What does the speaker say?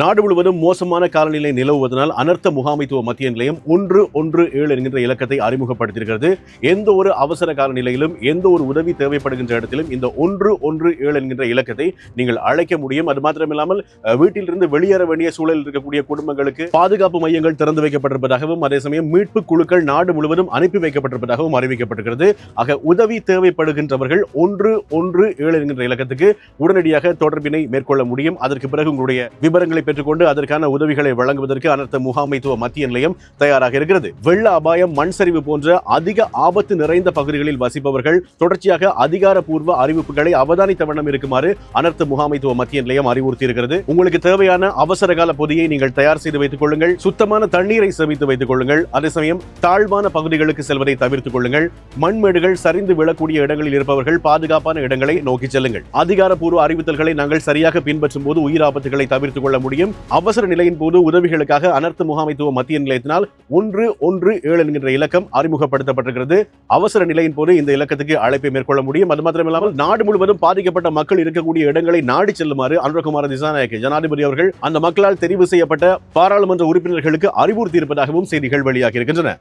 நாடு முழுவதும் மோசமான காலநிலை நிலவுவதனால் அனர்த்த முகாமைத்துவ மத்திய நிலையம் ஒன்று ஒன்று ஏழு என்கின்ற இலக்கத்தை அறிமுகப்படுத்தியிருக்கிறது. எந்த ஒரு அவசர காலநிலையிலும் எந்த ஒரு உதவி தேவைப்படுகின்ற இடத்திலும் இந்த ஒன்று ஒன்று ஏழு என்கின்ற இலக்கத்தை நீங்கள் அழைக்க முடியும். அது மாத்திரமில்லாமல் வீட்டிலிருந்து வெளியேற வேண்டிய சூழலில் இருக்கக்கூடிய குடும்பங்களுக்கு பாதுகாப்பு மையங்கள் திறந்து வைக்கப்பட்டிருப்பதாகவும் அதே சமயம் மீட்பு குழுக்கள் நாடு முழுவதும் அனுப்பி வைக்கப்பட்டிருப்பதாகவும் அறிவிக்கப்பட்டிருக்கிறது. ஆக உதவி தேவைப்படுகின்றவர்கள் ஒன்று ஒன்று ஏழு என்கின்ற இலக்கத்துக்கு உடனடியாக தொடர்பினை மேற்கொள்ள முடியும். அதற்கு பிறகு உங்களுடைய விவரங்களை பெற்றுக்கொண்டு அதற்கான உதவிகளை வழங்குவதற்கு அனர்த்த முகாமைத்துவ மத்திய நிலையம் தயாராக இருக்கிறது. வெள்ள அபாயம் மண் சரிவு போன்ற அதிக ஆபத்து நிறைந்த பகுதிகளில் வசிப்பவர்கள் தொடர்ச்சியாக அதிகாரப்பூர்வ அறிவிப்புகளை அவதானித்த வண்ணம் இருக்குமாறு அனர்த்த முகாமைத்துவ மத்திய நிலையம் அறிவுறுத்தி இருக்கிறது உங்களுக்கு தேவையான அவசர கால பொதியை நீங்கள் தயார் செய்து வைத்துக் கொள்ளுங்கள். சுத்தமான தண்ணீரை சேமித்து வைத்துக் கொள்ளுங்கள். அதே சமயம் தாழ்வான பகுதிகளுக்கு செல்வதை தவிர்த்துக் கொள்ளுங்கள். மண்மேடுகள் சரிந்து விழக்கூடிய இடங்களில் இருப்பவர்கள் பாதுகாப்பான இடங்களை நோக்கி செல்லுங்கள். அதிகாரப்பூர்வ அறிவித்தல்களை நாங்கள் சரியாக பின்பற்றும் போது உயிர் ஆபத்துகளை தவிர்த்துக் கொள்ள முடியும். அவசர நிலையின் போது உதவிகளுக்காக அனர்த்த முகாமைத்துவ மத்திய நிலையத்தினால் ஒன்று ஒன்று ஏழு என்கின்ற இலக்கம் அறிமுகப்படுத்தப்பட்டிருக்கிறது. அவசர நிலையின் போது இந்த இலக்கத்துக்கு அழைப்பை மேற்கொள்ள முடியும். அது மாத்திரமில்லாமல் நாடு முழுவதும் பாதிக்கப்பட்ட மக்கள் இருக்கக்கூடிய இடங்களை நாடி செல்லுமாறு அனுரகுமார திசாநாயக் ஜனாதிபதி அவர்கள் அந்த மக்களால் தெரிவு செய்யப்பட்ட பாராளுமன்ற உறுப்பினர்களுக்கு அறிவுறுத்தி இருப்பதாகவும் செய்திகள் வெளியாகி இருக்கின்றன.